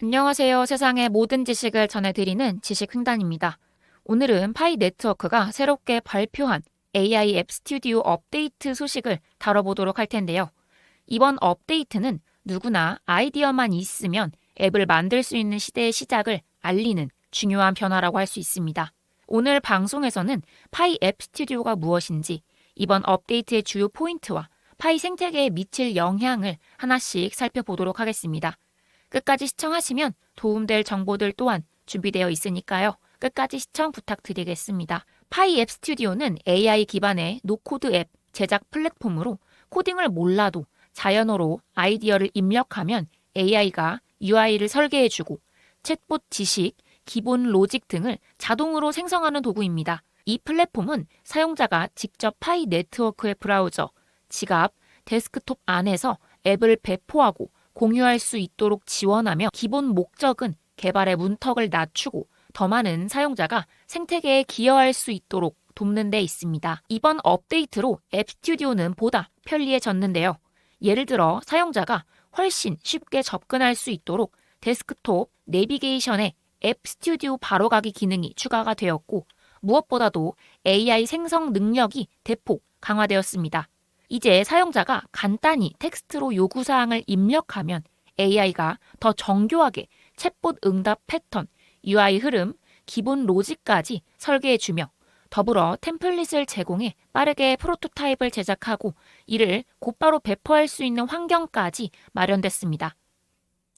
안녕하세요. 세상의 모든 지식을 전해드리는 지식횡단입니다. 오늘은 파이 네트워크가 새롭게 발표한 AI 앱 스튜디오 업데이트 소식을 다뤄보도록 할 텐데요. 이번 업데이트는 누구나 아이디어만 있으면 앱을 만들 수 있는 시대의 시작을 알리는 중요한 변화라고 할 수 있습니다. 오늘 방송에서는 파이 앱 스튜디오가 무엇인지, 이번 업데이트의 주요 포인트와 파이 생태계에 미칠 영향을 하나씩 살펴보도록 하겠습니다. 끝까지 시청하시면 도움될 정보들 또한 준비되어 있으니까요. 끝까지 시청 부탁드리겠습니다. 파이 앱 스튜디오는 AI 기반의 노코드 앱 제작 플랫폼으로 코딩을 몰라도 자연어로 아이디어를 입력하면 AI가 UI를 설계해주고 챗봇 지식, 기본 로직 등을 자동으로 생성하는 도구입니다. 이 플랫폼은 사용자가 직접 파이 네트워크의 브라우저, 지갑, 데스크톱 안에서 앱을 배포하고 공유할 수 있도록 지원하며 기본 목적은 개발의 문턱을 낮추고 더 많은 사용자가 생태계에 기여할 수 있도록 돕는 데 있습니다. 이번 업데이트로 앱 스튜디오는 보다 편리해졌는데요. 예를 들어 사용자가 훨씬 쉽게 접근할 수 있도록 데스크톱 내비게이션에 앱 스튜디오 바로가기 기능이 추가가 되었고 무엇보다도 AI 생성 능력이 대폭 강화되었습니다. 이제 사용자가 간단히 텍스트로 요구사항을 입력하면 AI가 더 정교하게 챗봇 응답 패턴, UI 흐름, 기본 로직까지 설계해주며 더불어 템플릿을 제공해 빠르게 프로토타입을 제작하고 이를 곧바로 배포할 수 있는 환경까지 마련됐습니다.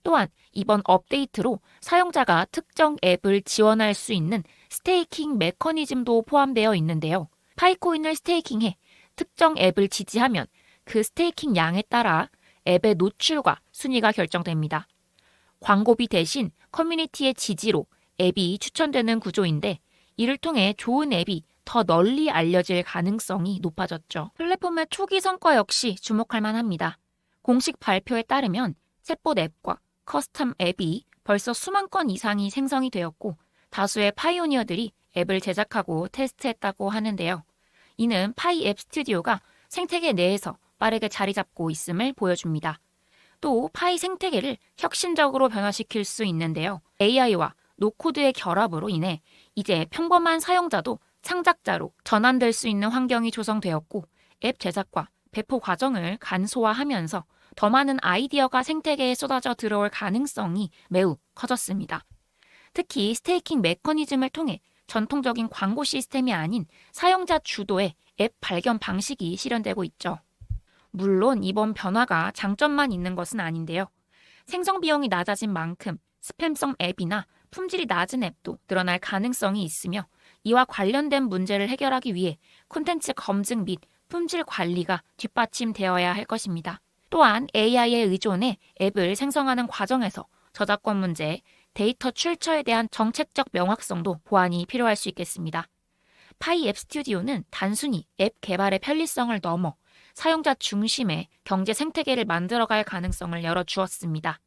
또한 이번 업데이트로 사용자가 특정 앱을 지원할 수 있는 스테이킹 메커니즘도 포함되어 있는데요. 파이코인을 스테이킹해 특정 앱을 지지하면 그 스테이킹 양에 따라 앱의 노출과 순위가 결정됩니다. 광고비 대신 커뮤니티의 지지로 앱이 추천되는 구조인데 이를 통해 좋은 앱이 더 널리 알려질 가능성이 높아졌죠. 플랫폼의 초기 성과 역시 주목할 만합니다. 공식 발표에 따르면 챗봇 앱과 커스텀 앱이 벌써 수만 건 이상이 생성이 되었고 다수의 파이오니어들이 앱을 제작하고 테스트했다고 하는데요. 이는 파이 앱 스튜디오가 생태계 내에서 빠르게 자리 잡고 있음을 보여줍니다. 또 파이 생태계를 혁신적으로 변화시킬 수 있는데요. AI와 노코드의 결합으로 인해 이제 평범한 사용자도 창작자로 전환될 수 있는 환경이 조성되었고 앱 제작과 배포 과정을 간소화하면서 더 많은 아이디어가 생태계에 쏟아져 들어올 가능성이 매우 커졌습니다. 특히 스테이킹 메커니즘을 통해 전통적인 광고 시스템이 아닌 사용자 주도의 앱 발견 방식이 실현되고 있죠. 물론 이번 변화가 장점만 있는 것은 아닌데요. 생성 비용이 낮아진 만큼 스팸성 앱이나 품질이 낮은 앱도 늘어날 가능성이 있으며 이와 관련된 문제를 해결하기 위해 콘텐츠 검증 및 품질 관리가 뒷받침되어야 할 것입니다. 또한 AI에 의존해 앱을 생성하는 과정에서 저작권 문제, 데이터 출처에 대한 정책적 명확성도 보완이 필요할 수 있겠습니다. 파이 앱 스튜디오는 단순히 앱 개발의 편리성을 넘어 사용자 중심의 경제 생태계를 만들어갈 가능성을 열어주었습니다.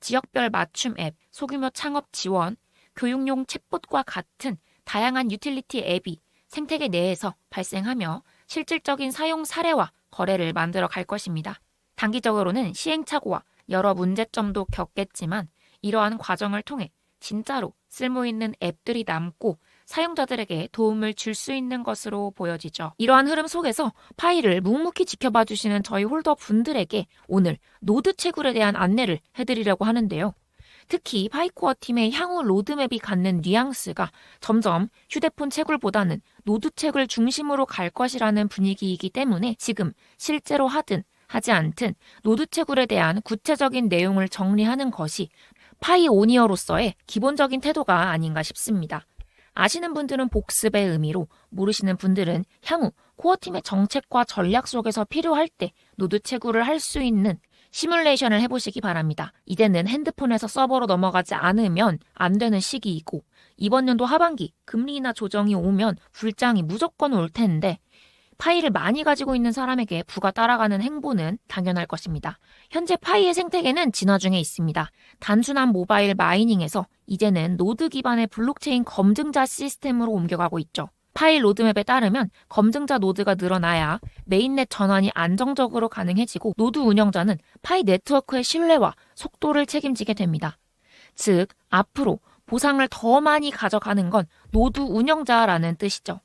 지역별 맞춤 앱, 소규모 창업 지원, 교육용 챗봇과 같은 다양한 유틸리티 앱이 생태계 내에서 발생하며 실질적인 사용 사례와 거래를 만들어 갈 것입니다. 단기적으로는 시행착오와 여러 문제점도 겪겠지만 이러한 과정을 통해 진짜로 쓸모 있는 앱들이 남고 사용자들에게 도움을 줄 수 있는 것으로 보여지죠. 이러한 흐름 속에서 파일을 묵묵히 지켜봐 주시는 저희 홀더 분들에게 오늘 노드 채굴에 대한 안내를 해드리려고 하는데요. 특히 파이코어 팀의 향후 로드맵이 갖는 뉘앙스가 점점 휴대폰 채굴보다는 노드 채굴 중심으로 갈 것이라는 분위기이기 때문에 지금 실제로 하든 하지 않든 노드 채굴에 대한 구체적인 내용을 정리하는 것이 파이오니어로서의 기본적인 태도가 아닌가 싶습니다. 아시는 분들은 복습의 의미로 모르시는 분들은 향후 코어팀의 정책과 전략 속에서 필요할 때 노드 채굴을 할 수 있는 시뮬레이션을 해보시기 바랍니다. 이제는 핸드폰에서 서버로 넘어가지 않으면 안 되는 시기이고 이번 연도 하반기 금리 인하 조정이 오면 불장이 무조건 올 텐데 파이를 많이 가지고 있는 사람에게 부가 따라가는 행보는 당연할 것입니다. 현재 파이의 생태계는 진화 중에 있습니다. 단순한 모바일 마이닝에서 이제는 노드 기반의 블록체인 검증자 시스템으로 옮겨가고 있죠. 파일 로드맵에 따르면 검증자 노드가 늘어나야 메인넷 전환이 안정적으로 가능해지고 노드 운영자는 파이 네트워크의 신뢰와 속도를 책임지게 됩니다. 즉, 앞으로 보상을 더 많이 가져가는 건 노드 운영자라는 뜻이죠.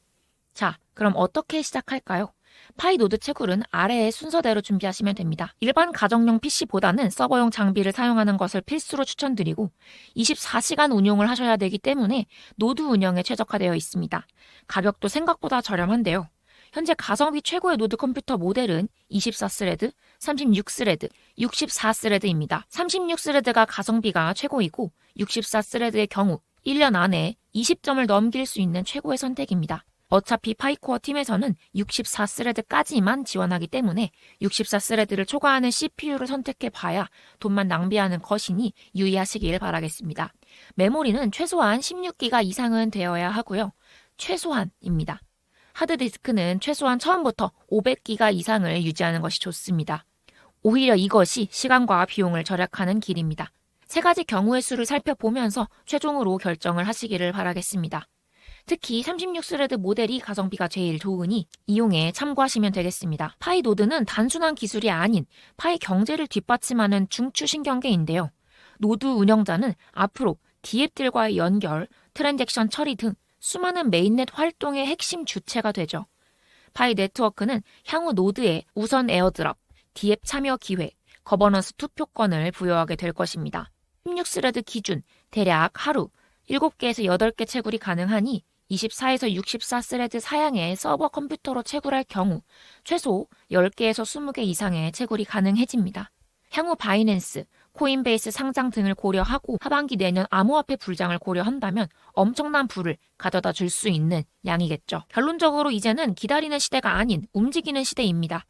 자, 그럼 어떻게 시작할까요? 파이 노드 채굴은 아래의 순서대로 준비하시면 됩니다. 일반 가정용 PC보다는 서버용 장비를 사용하는 것을 필수로 추천드리고 24시간 운용을 하셔야 되기 때문에 노드 운영에 최적화되어 있습니다. 가격도 생각보다 저렴한데요. 현재 가성비 최고의 노드 컴퓨터 모델은 24스레드, 36스레드, 64스레드입니다. 36스레드가 가성비가 최고이고 64스레드의 경우 1년 안에 20점을 넘길 수 있는 최고의 선택입니다. 어차피 파이코어 팀에서는 64스레드까지만 지원하기 때문에 64스레드를 초과하는 CPU를 선택해 봐야 돈만 낭비하는 것이니 유의하시길 바라겠습니다. 메모리는 최소한 16기가 이상은 되어야 하고요. 최소한입니다. 하드디스크는 최소한 처음부터 500기가 이상을 유지하는 것이 좋습니다. 오히려 이것이 시간과 비용을 절약하는 길입니다. 세 가지 경우의 수를 살펴보면서 최종으로 결정을 하시기를 바라겠습니다. 특히 36스레드 모델이 가성비가 제일 좋으니 이용에 참고하시면 되겠습니다. 파이 노드는 단순한 기술이 아닌 파이 경제를 뒷받침하는 중추신경계인데요. 노드 운영자는 앞으로 디앱들과의 연결, 트랜잭션 처리 등 수많은 메인넷 활동의 핵심 주체가 되죠. 파이 네트워크는 향후 노드에 우선 에어드랍, 디앱 참여 기회, 거버넌스 투표권을 부여하게 될 것입니다. 16스레드 기준 대략 하루 7개에서 8개 채굴이 가능하니 24에서 64스레드 사양의 서버 컴퓨터로 채굴할 경우 최소 10개에서 20개 이상의 채굴이 가능해집니다. 향후 바이낸스, 코인베이스 상장 등을 고려하고 하반기 내년 암호화폐 불장을 고려한다면 엄청난 부를 가져다 줄 수 있는 양이겠죠. 결론적으로 이제는 기다리는 시대가 아닌 움직이는 시대입니다.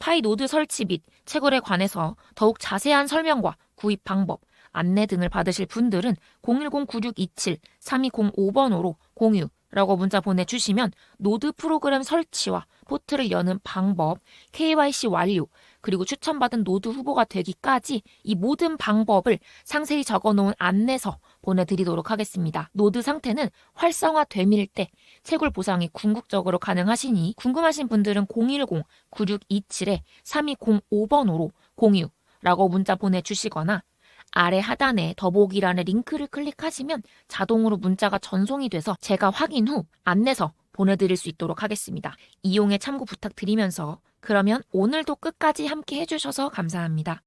파이 노드 설치 및 채굴에 관해서 더욱 자세한 설명과 구입 방법, 안내 등을 받으실 분들은 010-9627-3205번으로 공유 라고 문자 보내주시면 노드 프로그램 설치와 포트를 여는 방법, KYC 완료, 그리고 추천받은 노드 후보가 되기까지 이 모든 방법을 상세히 적어놓은 안내서 보내드리도록 하겠습니다. 노드 상태는 활성화됨일 때 채굴 보상이 궁극적으로 가능하시니 궁금하신 분들은 010-9627-3205번으로 공유 라고 문자 보내주시거나 아래 하단에 더보기란의 링크를 클릭하시면 자동으로 문자가 전송이 돼서 제가 확인 후 안내서 보내드릴 수 있도록 하겠습니다. 이용에 참고 부탁드리면서 그러면 오늘도 끝까지 함께 해주셔서 감사합니다.